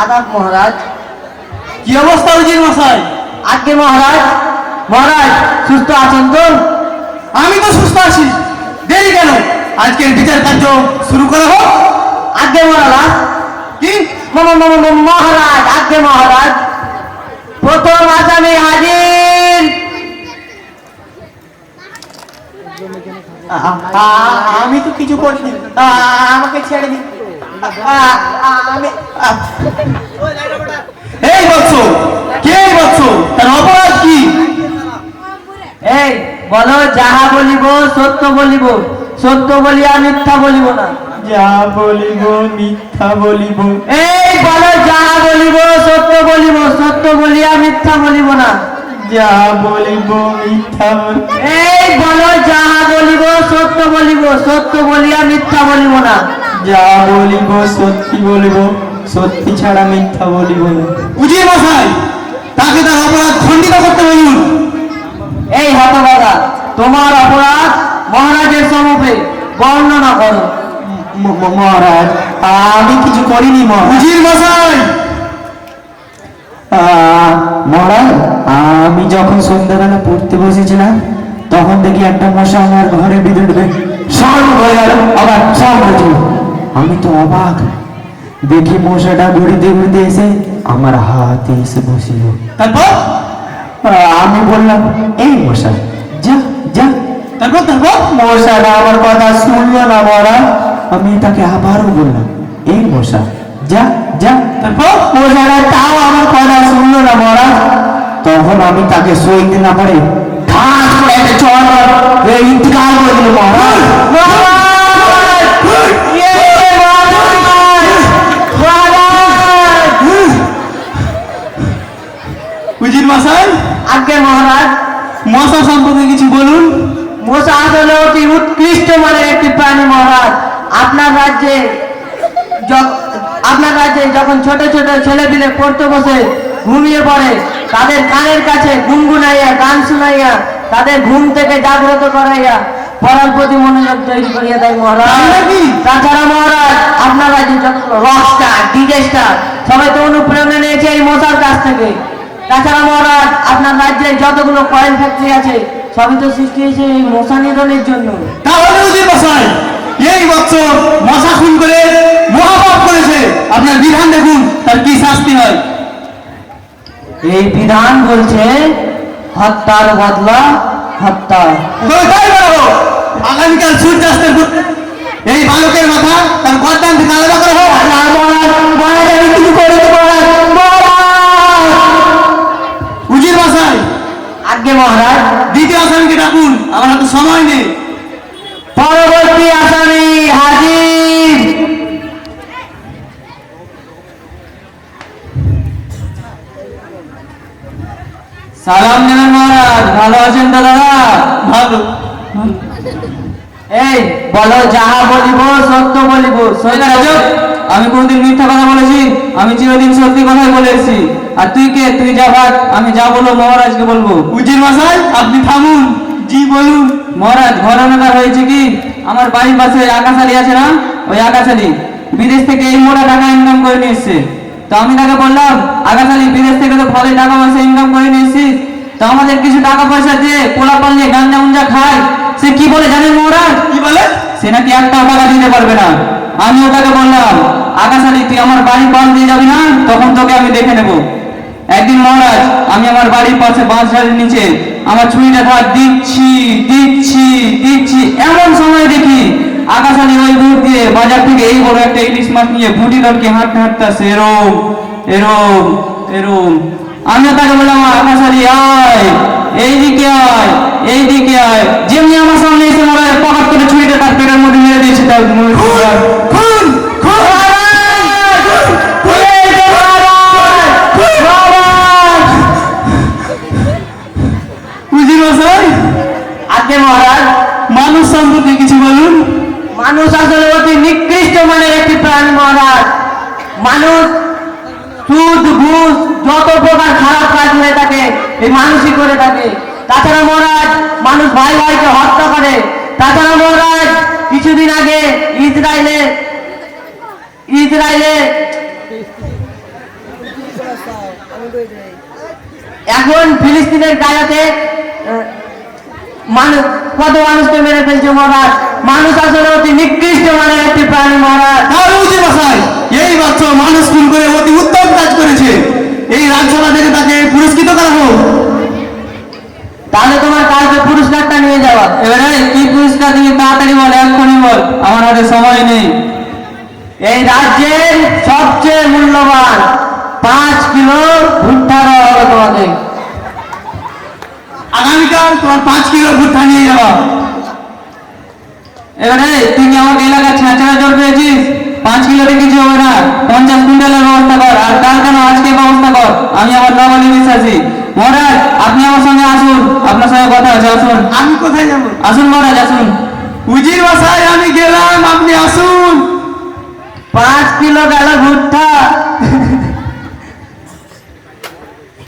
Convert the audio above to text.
আদাব মহারাজ। কি অবস্থা উজির মশাই? আজকে মহারাজ। মহারাজ সুস্থ আছেন তো? আমি তো সুস্থ আছি। দেরি কেন? আজকের বিচার কার্য শুরু করা হোক। আজকে মহারাজ। কি? মহারাজ আজকে মহারাজ। প্রথম আসামি হাজির। আমি তো কিছু করিনি। আমাকে ছেড়ে আ- এই বৎস, কে বৎস? তার অপরাধ কি? এই, বলো, যাহা বলিব, সত্য বলিব। সত্য বলিয়া মিথ্যা বলিব না। যা বলিব মিথ্যা বলিব। এই বলো যাহা বলিব সত্য বলিব সত্য বলিয়া মিথ্যা বলিব না। যা বলিব মিথ্যা বলিব এই বলো যাহা বলিব সত্য বলিব সত্য বলিয়া মিথ্যা বলিব না। যা বলিব সত্যি বলিব সত্যি ছাড়া মিথ্যা বলিব না। উজির মশাই তাকে তার অপরাধ খণ্ডিত করতে বলুন। এই হতভাগা তোমার অপরাধ মহারাজের সমুখে বর্ণনা করো। মহারাজ আমি কিছু করিনি উজির মশাই! মহারাজ আমি যখন সন্ধ্যাবেলা পড়তে বসেছিলাম তখন দেখি একটা মশা আমার ঘরে ঢুকে হয়ে গেল আবার সব আমি তো অবাক। দেখি মশাটা ঘুরিতে ঘুরিতে এসে আমার হাতে এসে বসিল। তারপর? আমি বললাম এই মশা যা যা তারপর তারপর? মশাটা আমার কথা শুনলো না মহারাজ আমি তাকে আবারও বললাম এই মশা যা যা। তারপর মশাটা তাও আমার কথা শুনলো না মহারাজ তখন আমি তাকে সইতে না পারে। ঠাস করে একটা চড় এই করে দিল মহারাজ মহারাজ! মহারাজ! উজির মশাই? আজ্ঞে মহারাজ। মশা সম্পর্কে কিছু বলুন। মশা আসলে অতি উৎকৃষ্ট মানের একটি প্রাণী মহারাজ। আপনার রাজ্যে য- আপনার রাজ্যে যখন ছোট ছোট ছেলেপিলে পড়তে বসে ঘুমিয়ে পড়ে তাদের কানের কাছে গুনগুনাইয়া গান শুনাইয়া তাদের ঘুম থেকে জাগ্রত করাইয়া পড়ার প্রতি মনোযোগ তৈরি করিয়া দেয় মহারাজ। তাছাড়া মহারাজ আপনার রাজ্যে যত রক স্টার ডিজে স্টার সবাই তো অনুপ্রেরণা নিয়েছে এই মশার কাছ থেকে। তাছাড়া মহারাজ আপনার রাজ্যে যতগুলো কয়েল ফ্যাক্টরি আছে সবই তো সৃষ্টি হয়েছে এই মশা নিধনের জন্য। তাহলে উজির মশাই এই বছর মশা খুন করে মহাপাপ করেছে। আপনার বিধান দেখুন তার কি শাস্তি হয়? এই বিধান বলছে হত্যার বদলা হত্যা। আগামীকাল সূর্যাস্তের এই বালকের মাথা তার গর্দান থেকে আলাদা করা হোক। না, মহারাজ, মহারাজ, আমি কিছু করিনি, মহারাজ, মহারাজ! উজির মশাই। আজ্ঞে মহারাজ ডাকুন আমার হাতে সময় নেই। পরবর্তী আসামি হাজির। সালাম নেবেন মহারাজ, ভালো আছেন তো দাদা? ভালো। এই, বলো, যাহা বলিব, সত্য বলিব। সৈন্য আমি কোনদিন মিথ্যা কথা বলেছি? আমি চিরদিন সত্যি কথাই বলে এসেছি। আর তুই কে? তুই যা ভাগ, আমি যা বলব, মহারাজকে বলব। উজির মশাই, আপনি থামুন। জি বলুন। মহারাজ ঘটনাটা হয়েছে কি? আমার বাড়ির পাশে আকাশালি আছে না? ওই আকাশালি। বিদেশ থেকে এই মোটা টাকা ইনকাম করে নিয়ে এসছে। তো আমি তাকে বললাম আকাশালি বিদেশ থেকে তো ভালোই টাকা পয়সা ইনকাম করে নিয়ে এসছিস। তো আমাদের কিছু টাকা পয়সা দিয়ে পোলা পাল্লে গাঞ্জা উঞ্জা খায়। সে কি বলে জানেন মহারাজ? কি বলে? সে নাকি একটা টাকা দিতে পারবে না। আমিও তাকে বললাম আকাশ আলী তুই আমার বাড়ির পাশ দিয়ে যাবি না? তখন তোকে আমি দেখে নেব। একদিন মহারাজ আমি আমার বাড়ির পাশে বাঁশ ঝাড়ের নিচে আমার ছুরিটা ধার দিচ্ছি দিচ্ছি দিচ্ছি। এমন সময় দেখি আকাশ আলী ওই মুখ দিয়ে বাজার থেকে এই বড় একটা ইলিশ মাছ নিয়ে ভুটি দরকে হাঁটতে হাঁটতে আসছে এরম এরম এরম। আমিও তাকে বললাম আকাশ আলী আয় এইদিকে আয় এইদিকে আয়। যেমনি আমার সামনে এসে হয় পকাত করে ছুরিটা তার পেটের মধ্যে মেরে দিয়েছে তার খুন খুন মানুষ আসলে অতি নিকৃষ্ট মানের একটি প্রাণী মহারাজ। মানুষ সুদ ঘুষ যত প্রকার খারাপ কাজ হয়ে থাকে এই মানুষই করে থাকে। তাছাড়া মহারাজ মানুষ ভাই ভাইকে হত্যা করে। তাছাড়া মহারাজ কিছুদিন আগে ইসরায়েলে ইসরায়েলে এখন ফিলিস্তিনের আহ, মানুষ কত মানুষকে মেরে ফেলছে মহারাজ? মানুষ আসলে অতি নিকৃষ্ট মানের একটি প্রাণী মহারাজ। এই মাত্র মানুষ খুন করে অতি উত্তম কাজ করেছে। এই রাজসভা থেকে তাকে পুরস্কৃত করা হোক। তাহলে তোমার কালকে পুরস্কারটা নিয়ে যাওয়া। এবারে কি পুরস্কার দিবি তাড়াতাড়ি বল এক্ষুনি বল। আমার হাতে সময় নেই। এই রাজ্যের সবচেয়ে মূল্যবান পাঁচ কিলো ভুট্টা দেওয়া হবে তোমাকে। আগামীকাল তোমার পাঁচ কিলো ভুট্টা নিয়ে যাব। এবারে তুই আমাকে এলাকা ছেঁচড়া জল পেয়েছিস? পাঁচ কিলো রে কিছু হবে না। পঞ্চাশ কুইন্টালের ব্যবস্থা কর আর তার কেন আজকে ব্যবস্থা কর? আমি আমার নবালি বিশ্বাসী। মহারাজ আপনি আমার সঙ্গে আসুন। আপনার সঙ্গে কথা আছে আসুন। আমি কোথায় যাব? আসুন মহারাজ আসুন। উজির বাসায় আমি গেলাম আপনি আসুন। পাঁচ কিলো গেল ভুট্টা।